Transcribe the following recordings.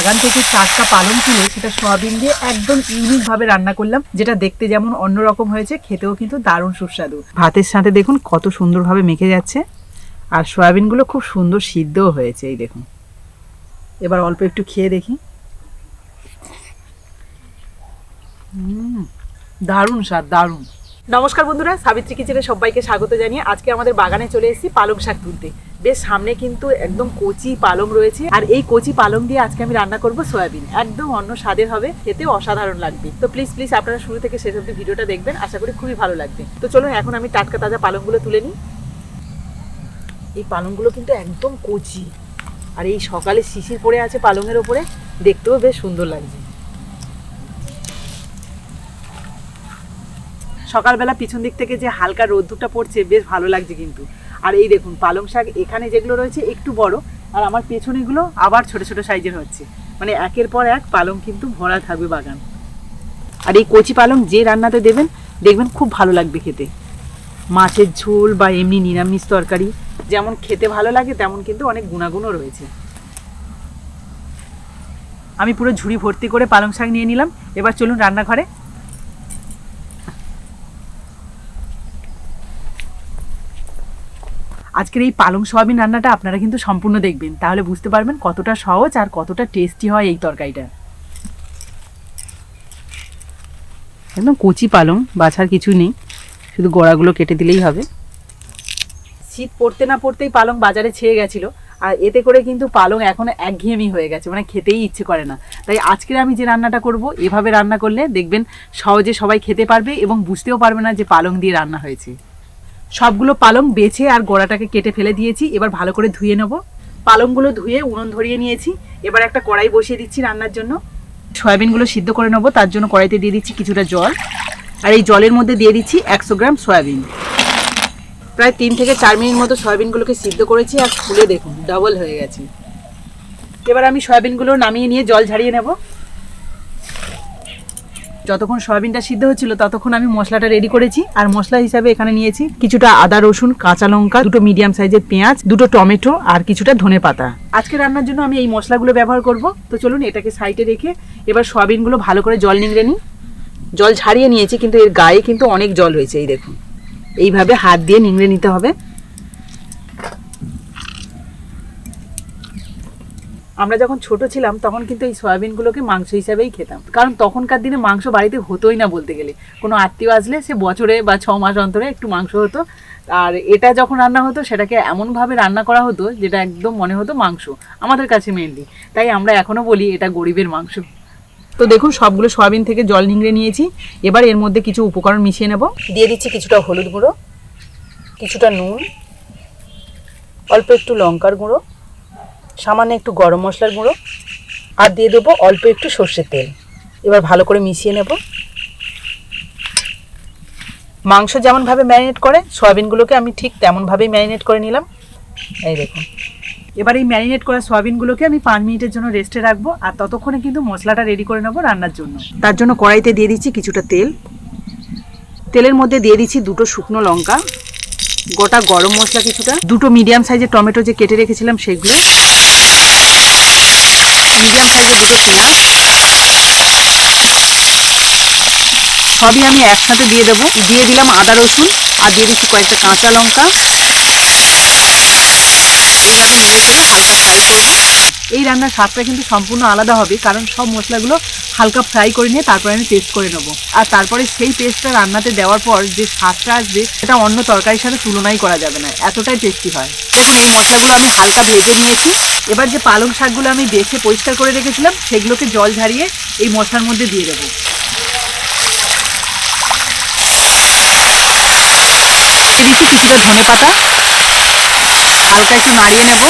বাগান থেকে টাটকা পালং তুলে সেটা সয়াবিন দিয়ে একদম ইউনিক ভাবে রান্না করলাম, যেটা দেখতে যেমন অন্যরকম হয়েছে, খেতেও কিন্তু দারুণ সুস্বাদু। ভাতের সাথে দেখুন কত সুন্দরভাবে মেখে যাচ্ছে, আর সয়াবিনগুলো খুব সুন্দর সিদ্ধও হয়েছে, এই দেখুন। এবার অল্প একটু খেয়ে দেখি। দারুণ স্বাদ, দারুণ। নমস্কার বন্ধুরা, সাবিত্রী কিচেনে সবাইকে স্বাগত জানিয়ে আজকে আমাদের বাগানে চলে এসেছি পালং শাক তুলতে। বেশ সামনে কিন্তু একদম কচি পালং রয়েছে। আর এই কচি পালং দিয়ে আজকে আমি রান্না করব সয়াবিন। একদম অন্য স্বাদের হবে খেতে অসাধারণ লাগবে। তো প্লিজ প্লিজ আপনারা শুরু থেকে শেষ অব্দি ভিডিওটা দেখবেন, আশা করি খুবই ভালো লাগবে। তো চলুন এখন আমি টাটকা তাজা পালংগুলো তুলে নিই। এই পালংগুলো কিন্তু একদম কচি। আর এই সকালে শিশির পড়ে আছে পালংয়ের ওপরে, দেখতেও বেশ সুন্দর লাগছে। সকালবেলা পিছন দিক থেকে যে হালকা রোদ্দুরটা পড়ছে, বেশ ভালো লাগছে কিন্তু। আর এই দেখুন, পালং শাক এখানে যেগুলো রয়েছে একটু বড়, আর আমার পেছনেগুলো আবার ছোট ছোট সাইজের হচ্ছে। মানে একের পর এক পালং কিন্তু ভরা থাকবে বাগান। আর এই কচি পালং যে রান্নাতে দেবেন, দেখবেন খুব ভালো লাগবে খেতে। মাছের ঝোল বা এমনি নিরামিষ তরকারি, যেমন খেতে ভালো লাগে, তেমন কিন্তু অনেক গুণাগুণও রয়েছে। আমি পুরো ঝুড়ি ভর্তি করে পালং শাক নিয়ে নিলাম। এবার চলুন রান্নাঘরে আজকের এই পালং সয়াবিন রান্নাটা আপনারা কিন্তু সম্পূর্ণ দেখবেন। তাহলে বুঝতে পারবেন কতটা সহজ আর কতটা টেস্টি হয় এই তরকারিটা। একদম কচি পালং, বাছার কিছু নেই। শুধু গোড়াগুলো কেটে দিলেই হবে। শীত পড়তে না পড়তেই পালং বাজারে ছেয়ে গেছিল। আর এতে করে কিন্তু পালং এখন একঘেয়েমি হয়ে গেছে মানে খেতেই ইচ্ছে করে না। তাই আজকের আমি যে রান্নাটা করব, এভাবে রান্না করলে দেখবেন সহজে সবাই খেতে পারবে এবং বুঝতেও পারবে না যে পালং দিয়ে রান্না হয়েছে। সবগুলো পালং বেছে আর গোড়াটাকে কেটে ফেলে দিয়েছি, এবার ভালো করে ধুয়ে নেব। পালংগুলো ধুয়ে উনুন ধরিয়ে নিয়েছি, এবার একটা কড়াই বসিয়ে দিচ্ছি রান্নার জন্য। সয়াবিনগুলো সিদ্ধ করে নেব, তার জন্য কড়াইতে দিয়ে দিচ্ছি কিছুটা জল। আর এই জলের মধ্যে দিয়ে দিচ্ছি একশো গ্রাম সয়াবিন। প্রায় তিন থেকে চার মিনিট মতো সয়াবিনগুলোকে সিদ্ধ করেছি, আর খুলে দেখুন ডবল হয়ে গেছে। এবার আমি সয়াবিনগুলো নামিয়ে নিয়ে জল ঝাড়িয়ে নেব। যতক্ষণ সয়াবিনটা সিদ্ধ হচ্ছিল, ততক্ষণ আমি মশলাটা রেডি করেছি। আর মশলা হিসাবে এখানে নিয়েছি কিছুটা আদা, রসুন, কাঁচা লঙ্কা, দুটো মিডিয়াম সাইজের পেঁয়াজ, দুটো টমেটো আর কিছুটা ধনে পাতা। আজকে রান্নার জন্য আমি এই মশলাগুলো ব্যবহার করব। তো চলুন এটাকে সাইডে রেখে এবার সয়াবিনগুলো ভালো করে জল নিংড়ে নিই। জল ছাড়িয়ে নিয়েছি, কিন্তু এর গায়ে কিন্তু অনেক জল হয়েছে, এই দেখুন। এইভাবে হাত দিয়ে নিংড়ে নিতে হবে। আমরা যখন ছোট ছিলাম, তখন কিন্তু এই সয়াবিনগুলোকে মাংস হিসাবেই খেতাম। কারণ তখনকার দিনে মাংস বাড়িতে হতোই না বলতে গেলে। কোনো আত্মীয় আসলে সে বছরে বা ছ মাস অন্তরে একটু মাংস হতো। আর এটা যখন রান্না হতো, সেটাকে এমনভাবে রান্না করা হতো, যেটা একদম মনে হতো মাংস, আমাদের কাছে মেনলি তাই আমরা এখনও বলি, এটা গরিবের মাংস। তো দেখুন, সবগুলো সয়াবিন থেকে জল নিংড়ে নিয়েছি। এবার এর মধ্যে কিছু উপকরণ মিশিয়ে নেব। দিয়ে দিচ্ছি কিছুটা হলুদ গুঁড়ো, কিছুটা নুন, অল্প একটু লঙ্কার গুঁড়ো সামান্য একটু গরম মশলার গুঁড়ো, আর দিয়ে দেবো অল্প একটু সর্ষের তেল। এবার ভালো করে মিশিয়ে নেব। মাংস যেমনভাবে ম্যারিনেট করে, সয়াবিনগুলোকে আমি ঠিক তেমনভাবেই ম্যারিনেট করে নিলাম। এই দেখুন। এবার এই ম্যারিনেট করা সয়াবিনগুলোকে আমি পাঁচ মিনিটের জন্য রেস্টে রাখব, আর ততক্ষণে কিন্তু মশলাটা রেডি করে নেব রান্নার জন্য। তার জন্য কড়াইতে দিয়ে দিচ্ছি কিছুটা তেল। তেলের মধ্যে দিয়ে দিচ্ছি দুটো শুকনো লঙ্কা, গোটা গরম মশলা কিছুটা, দুটো মিডিয়াম সাইজের টমেটো যে কেটে রেখেছিলাম সেগুলো মিডিয়াম সাইজের দুটো পেঁয়াজ সবই আমি একসাথে দিয়ে দেবো। দিয়ে দিলাম আদা রসুন, আর দিয়ে দিচ্ছি কয়েকটা কাঁচা লঙ্কা এইভাবে নেড়ে চেড়ে হালকা ফ্রাই করে নিই এই রান্নার স্বাদটা কিন্তু সম্পূর্ণ আলাদা হবে, কারণ সব মশলাগুলো হালকা ফ্রাই করে নিয়ে তারপরে আমি পেস্ট করে নেব। আর তারপরে সেই পেস্টটা রান্নাতে দেওয়ার পর যে স্বাদটা আসবে, সেটা অন্য তরকারির সাথে তুলনাই করা যাবে না, এতটাই টেস্টি হয়। দেখুন, এই মশলাগুলো আমি হালকা ভেজে নিয়েছি। এবার যে পালং শাকগুলো আমি বেছে পরিষ্কার করে রেখেছিলাম, সেগুলোকে জল ঝারিয়ে এই মশলার মধ্যে দিয়ে দেবো। দিচ্ছি কিছুটা ধনে পাতা হালকা একটু নাড়িয়ে নেব।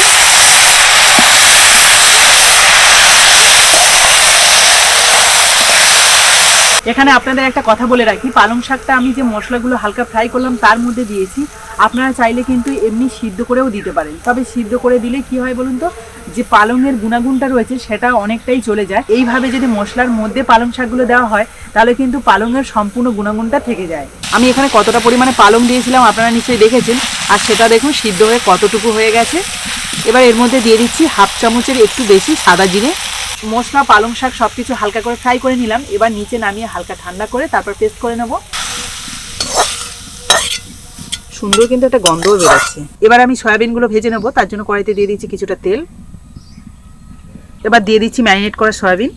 এখানে আপনাদের একটা কথা বলে রাখি, পালং শাকটা আমি যে মশলাগুলো হালকা ফ্রাই করলাম তার মধ্যে দিয়েছি। আপনারা চাইলে কিন্তু এমনি সিদ্ধ করেও দিতে পারেন। তবে সিদ্ধ করে দিলে কি হয় বলুন তো, যে পালংয়ের গুণাগুণটা রয়েছে সেটা অনেকটাই চলে যায়। এইভাবে যদি মশলার মধ্যে পালং শাকগুলো দেওয়া হয়, তাহলে কিন্তু পালংয়ের সম্পূর্ণ গুণাগুণটা থেকে যায়। আমি এখানে কতটা পরিমাণে পালং দিয়েছিলাম আপনারা নিশ্চয়ই দেখেছেন, আর সেটা দেখুন সিদ্ধ হয়ে কতটুকু হয়ে গেছে। এবার এর মধ্যে দিয়ে দিচ্ছি হাফ চামচের একটু বেশি সাদা জিরে মশলা, পালং শাক সব কিছু হালকা করে ফ্রাই করে নিলাম। এবার নিচে নামিয়ে হালকা ঠান্ডা করে তারপর পেস্ট করে নেব। সুন্দর কিন্তু একটা গন্ধও বেরোচ্ছে। এবার আমি সয়াবিনগুলো ভেজে নেব, তার জন্য কড়াইতে দিয়ে দিচ্ছি কিছুটা তেল। এবার দিয়ে দিচ্ছি ম্যারিনেট করা সয়াবিন।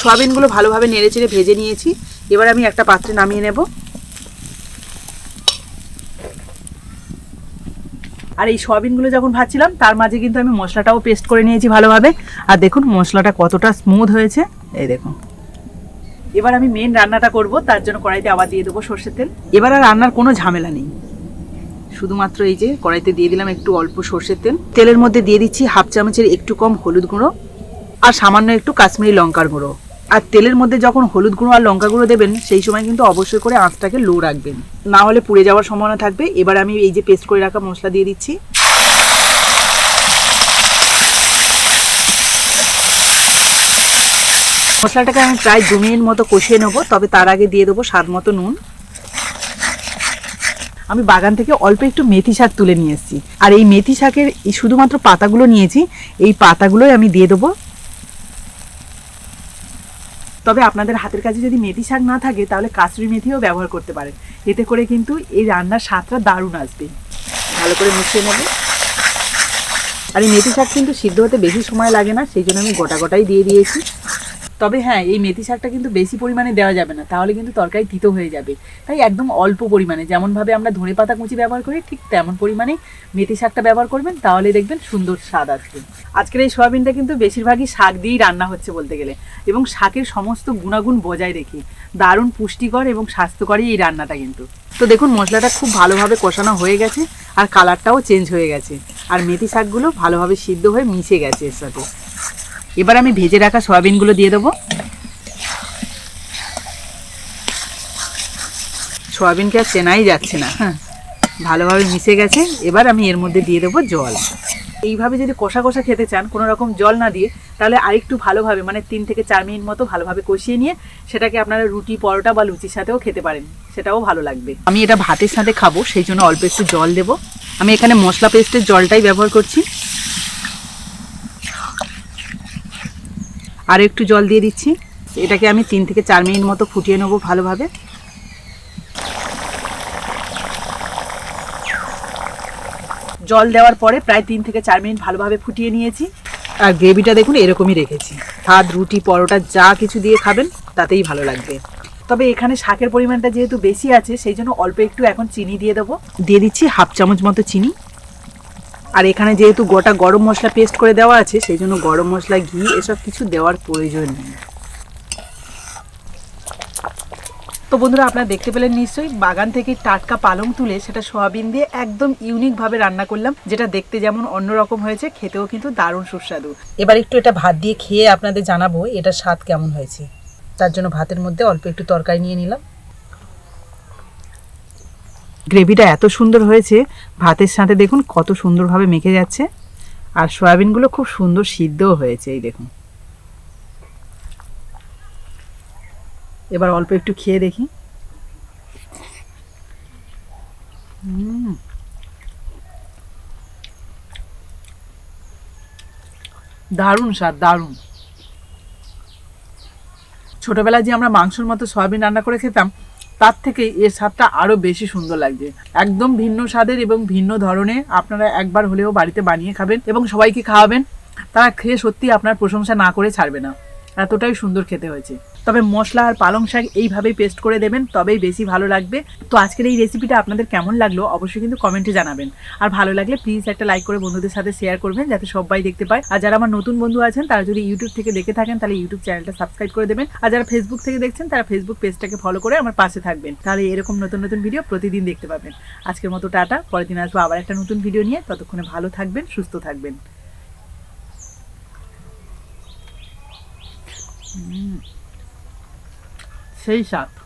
সয়াবিনগুলো ভালোভাবে নেড়ে চেড়ে ভেজে নিয়েছি। এবার আমি একটা পাত্রে নামিয়ে নেব। আর এই সয়াবিনগুলো যখন ভাজছিলাম, তার মাঝে কিন্তু আমি মশলাটাও পেস্ট করে নিয়েছি ভালোভাবে। আর দেখুন মশলাটা কতটা স্মুথ হয়েছে। এই দেখুন। এবার আমি মেন রান্নাটা করব, তার জন্য কড়াইতে আবার দিয়ে দেবো সর্ষের তেল। এবার আর রান্নার কোনো ঝামেলা নেই। শুধুমাত্র এই যে কড়াইতে দিয়ে দিলাম একটু অল্প সর্ষের তেল। তেলের মধ্যে দিয়ে দিচ্ছি হাফ চামচের একটু কম হলুদ গুঁড়ো আর সামান্য একটু কাশ্মীরি লঙ্কার গুঁড়ো। আর তেলের মধ্যে যখন হলুদ গুঁড়ো আর লঙ্কা গুঁড়ো দেবেন, সেই সময় কিন্তু অবশ্যই করে আঁচটাকে লো রাখবেন। না হলে পুড়ে যাওয়ার সম্ভাবনা থাকবে। এবার আমি এই যে পেস্ট করে রাখা মশলা দিয়ে দিচ্ছি। মশলাটাকে আমি প্রায় দু মিনিট মতো কষিয়ে নেব, তবে তার আগে দিয়ে দেবো স্বাদ মতো নুন। আমি বাগান থেকে অল্প একটু মেথি শাক তুলে নিয়ে এসেছি। আর এই মেথি শাকের শুধুমাত্র পাতাগুলো নিয়েছি, এই পাতাগুলোই আমি দিয়ে দেবো তবে আপনাদের হাতের কাছে যদি মেথি শাক না থাকে, তাহলে কাশ্মীর মেথিও ব্যবহার করতে পারেন। এতে করে কিন্তু এই রান্নার স্বাদটা দারুণ আসবে। ভালো করে মিশিয়ে নেব। আর এই মেথি শাক কিন্তু সিদ্ধ হতে বেশি সময় লাগে না, সেই জন্য আমি গোটা গোটাই দিয়ে দিয়েছি। তবে হ্যাঁ এই মেথি শাকটা কিন্তু বেশি পরিমাণে দেওয়া যাবে না, তাহলে কিন্তু তরকারি তিতো হয়ে যাবে। তাই একদম অল্প পরিমাণে, যেমনভাবে আমরা ধনে পাতা কুচি ব্যবহার করি, ঠিক তেমন পরিমাণে মেথি শাকটা ব্যবহার করবেন, তাহলে দেখবেন সুন্দর স্বাদ আসবে। আজকের এই সয়াবিনটা কিন্তু বেশিরভাগই শাক দিয়েই রান্না হচ্ছে বলতে গেলে, এবং শাকের সমস্ত গুণাগুণ বজায় রেখে দারুণ পুষ্টিকর এবং স্বাস্থ্যকরই এই রান্নাটা কিন্তু। তো দেখুন, মশলাটা খুব ভালোভাবে কষানো হয়ে গেছে, আর কালারটাও চেঞ্জ হয়ে গেছে, আর মেথি শাকগুলো ভালোভাবে সিদ্ধ হয়ে মিশে গেছে এর সাথে। এবার আমি ভেজে রাখা সয়াবিনগুলো দিয়ে দেবো। সয়াবিনকে আর চেনাই যাচ্ছে না হ্যাঁ। ভালোভাবে মিশে গেছে, এবার আমি এর মধ্যে দিয়ে দেবো জল। এইভাবে যদি কষা কষা খেতে চান, কোনো রকম জল না দিয়ে, তাহলে আরেকটু ভালোভাবে মানে তিন থেকে চার মিনিট মতো ভালোভাবে কষিয়ে নিয়ে, সেটাকে আপনারা রুটি, পরোটা বা লুচির সাথেও খেতে পারেন। সেটাও ভালো লাগবে। আমি এটা ভাতের সাথে খাব, সেই জন্য অল্প একটু জল দেব। আমি এখানে মশলা পেস্টের জলটাই ব্যবহার করছি। আর একটু জল দিয়ে দিচ্ছি। এটাকে আমি তিন থেকে চার মিনিট মতো ফুটিয়ে নেব ভালোভাবে। জল দেওয়ার পরে প্রায় তিন থেকে চার মিনিট ভালোভাবে ফুটিয়ে নিয়েছি। আর গ্রেভিটা দেখুন, এরকমই রেখেছি। ভাত, রুটি, পরোটা, যা কিছু দিয়ে খাবেন, তাতেই ভালো লাগবে। তবে এখানে শাকের পরিমাণটা যেহেতু বেশি আছে, সেই জন্য অল্প একটু এখন চিনি দিয়ে দেবো। দিয়ে দিচ্ছি হাফ চামচ মতো চিনি। আর এখানে যেহেতু গোটা গরম মশলা পেস্ট করে দেওয়া আছে, সেই জন্য গরম মশলা, ঘি এসব কিছু দেওয়ার প্রয়োজন নেই। তো বন্ধুরা, আপনারা দেখতে পেলেন নিশ্চয়ই, বাগান থেকে টাটকা পালং তুলে সেটা সোয়াবিন দিয়ে একদম ইউনিকভাবে রান্না করলাম, যেটা দেখতে যেমন অন্যরকম হয়েছে, খেতেও কিন্তু দারুণ সুস্বাদু। এবার একটু এটা ভাত দিয়ে খেয়ে আপনাদের জানাব এটা স্বাদ কেমন হয়েছে। তার জন্য ভাতের মধ্যে অল্প একটু তরকারি নিয়ে নিলাম। গ্রেভিটা এত সুন্দর হয়েছে, ভাতের সাথে দেখুন কত সুন্দরভাবে মেখে যাচ্ছে। আর সয়াবিনগুলো খুব সুন্দর সিদ্ধও হয়েছে, এই দেখুন। এবার অল্প একটু খেয়ে দেখি। দারুণ স্বাদ, দারুণ। ছোটবেলায় যে আমরা মাংসর মতো সয়াবিন রান্না করে খেতাম তার থেকে এর স্বাদটা আরও বেশি সুন্দর লাগছে একদম ভিন্ন স্বাদের এবং ভিন্ন ধরনের আপনারা একবার হলেও বাড়িতে বানিয়ে খাবেন এবং সবাইকে খাওয়াবেন। তারা খেয়ে সত্যি আপনার প্রশংসা না করে ছাড়বে না। এতটাই সুন্দর খেতে হয়েছে। তবে মশলা আর পালং শাক এইভাবেই পেস্ট করে দেবেন, তবেই বেশি ভালো লাগবে। তো আজকের এই রেসিপিটা আপনাদের কেমন লাগল অবশ্যই কিন্তু কমেন্টে জানাবেন। আর ভালো লাগলে প্লিজ একটা লাইক করে বন্ধুদের সাথে শেয়ার করবেন, যাতে সবাই দেখতে পায়। আর যারা আমার নতুন বন্ধু আছেন, তারা যদি ইউটিউব থেকে দেখে থাকেন, তাহলে ইউটিউব চ্যানেলটা সাবস্ক্রাইব করে দেবেন। আর যারা ফেসবুক থেকে দেখছেন, তারা ফেসবুক পেজটাকে ফলো করে আমার পাশে থাকবেন। তাহলে এরকম নতুন নতুন ভিডিও প্রতিদিন দেখতে পাবেন। আজকের মতো টাটা, পরের দিন আসব আবার একটা নতুন ভিডিও নিয়ে। ততক্ষণে ভালো থাকবেন, সুস্থ থাকবেন। সেই স্বাদ